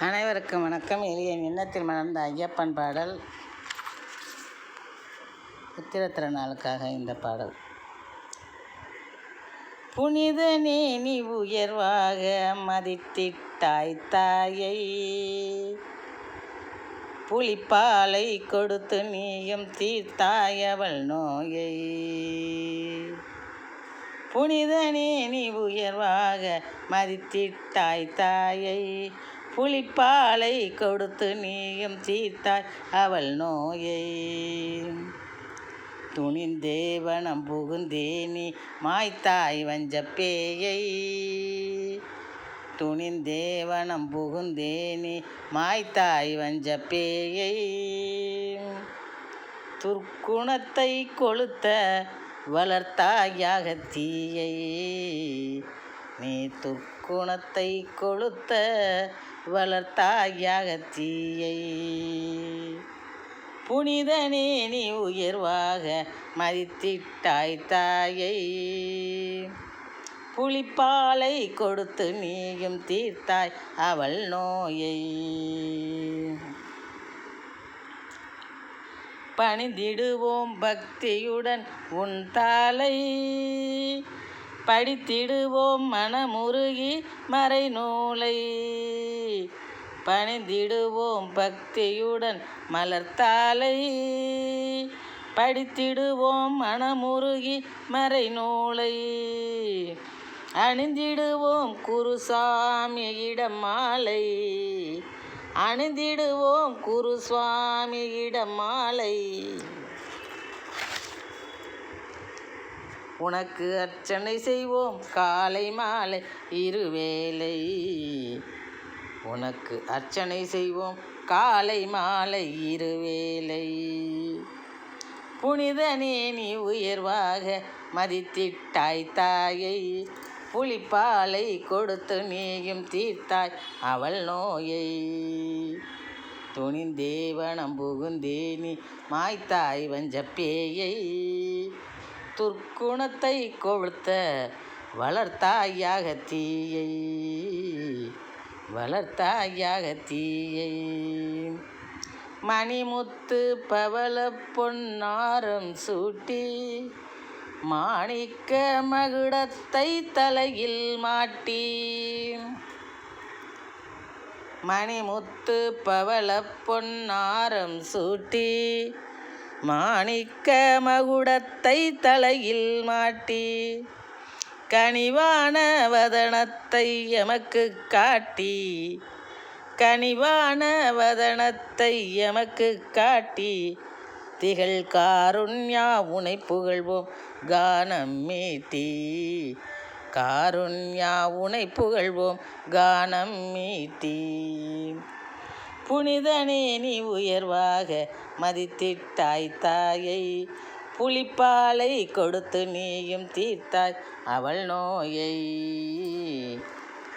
அனைவருக்கும் வணக்கம். எளிய எண்ணத்தில் மணந்த ஐயப்பன் பாடல். உத்திர நாளுக்காக இந்த பாடல். புனிதனே நீ உயர்வாக மதித்திட்டாய் தாயை. புலிப்பாலை கொடுத்து நீயும் தீர்த்தாய் அவள் நோயை. புனிதனே நீ உயர்வாக மதித்திட்டாய் தாயை. புளிப்பாலை கொடுத்து நீயும் தீர்த்தாய் அவள் நோயை. துணிந்தேவனம் புகுந்தே நீ மாய்த்தாய் வஞ்ச பேயை. துணிந்தேவனம் புகுந்தே நீ மாய்த்தாய் வஞ்ச பேயை. துர்க்குணத்தை கொளுத்த வளர்த்தாயாக தீயை. நீ குணத்தை கொளுத்த வளர்த்தாயாக தீயை. புனிதனே நீ உயர்வாக மதித்திட்டாய் தாயை. புளிப்பாலை கொடுத்து நீயும் தீர்த்தாய் அவள் நோயை. பணிந்திடுவோம் பக்தியுடன் உன் தாலை படித்திடுவோம் மனமுருகி மறை நூலை பணிந்திடுவோம் பக்தியுடன் மலர்த்தாலை. படித்திடுவோம் மனமுருகி மறை நூலை அணிந்திடுவோம் குருசாமியிடம் மாலை. அணிந்திடுவோம் குருசுவாமியிடம் மாலை. உனக்கு அர்ச்சனை செய்வோம். காலை மாலை இருவேளை. உனக்கு அர்ச்சனை செய்வோம். காலை மாலை இருவேளை. புனிதனே நீ உயர்வாக மதித்திட்டாய் தாயை. புளிப்பாலை கொடுத்து நீயும் தீர்த்தாய் அவள் நோயை. துணிந்தேவனம் புகுந்தேனி மாய்த்தாய் வஞ்ச பேயை துர்க்குணத்தை கொழுத்த வளர்த்தாயாக தீயை. வளர்த்தாயாக தீயை. மணிமுத்து பவள பொன்னாரம் சூட்டி மாணிக்க மகுடத்தை தலையில் மாட்டி. மணிமுத்து பவள பொன்னாரம் சூட்டி மாணிக்க மகுடத்தை தலையில் மாட்டி கனிவான வதனத்தை எமக்கு காட்டி கனிவான வதனத்தை எமக்கு காட்டி திகழ் காருண்யா உனை புகழ்வோம் கானம் மீட்டி. காருண்யா உனை புகழ்வோம் கானம் மீட்டி. புனிதனே நீ உயர்வாக மதித்திட்டாய் தாயை. புலிப்பாலை கொடுத்து நீயும் தீர்த்தாய் அவள் நோயை.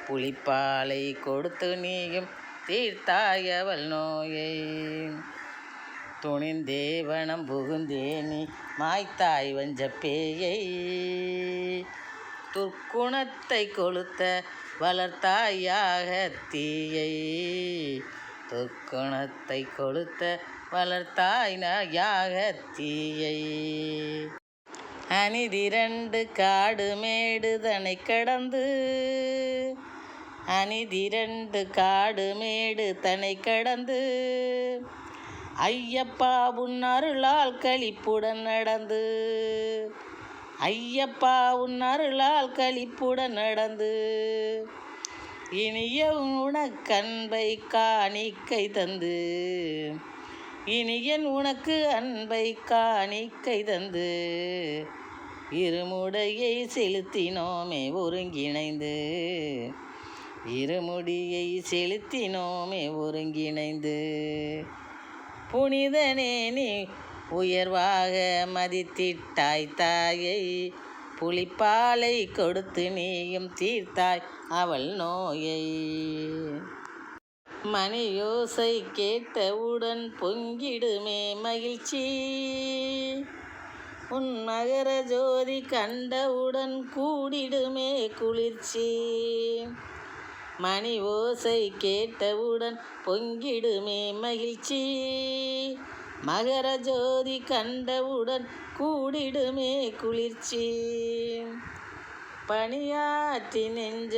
புளிப்பாலை கொடுத்து நீயும் தீர்த்தாய் அவள் நோயை. துணிந்தேவனம் புகுந்தே நீ மாய்த்தாய் வஞ்ச பேயை துர்க்குணத்தை கொளுத்த வளர்த்தாயாக தீயை. துர்க்குணத்தை கொளுத்த வளர்த்தாயாக தீயை. அணிதிரண்டு காடு மேடு தனை கடந்து அணிதிரண்டு காடு மேடு தனை கடந்து ஐயப்பா உன் அருளால் களிப்புடன் நடந்து ஐயப்பா உன் அருளால் களிப்புடன் நடந்து இனிய உனக்கன்பை காணிக்கை தந்து. இனியன் உனக்கு அன்பை காணிக்கை தந்து. இருமுடையை செலுத்தினோமே ஒருங்கிணைந்து. இருமுடியை செலுத்தினோமே ஒருங்கிணைந்து. புனிதனே நீ உயர்வாக மதித்திட்டாய் தாயை. புலிப்பாலை கொடுத்து நீயும் தீர்த்தாய் அவள் நோயை. மணியோசை கேட்டவுடன் பொங்கிடுமே மகிழ்ச்சி. உன் மகர ஜோதி கண்டவுடன் கூடிடுமே குளிர்ச்சி. மணி ஓசை கேட்டவுடன் பொங்கிடுமே மகிழ்ச்சி. மகர ஜோதி கண்டவுடன் கூடிடுமே குளிர்ச்சி. பணியாற்றி நெஞ்ச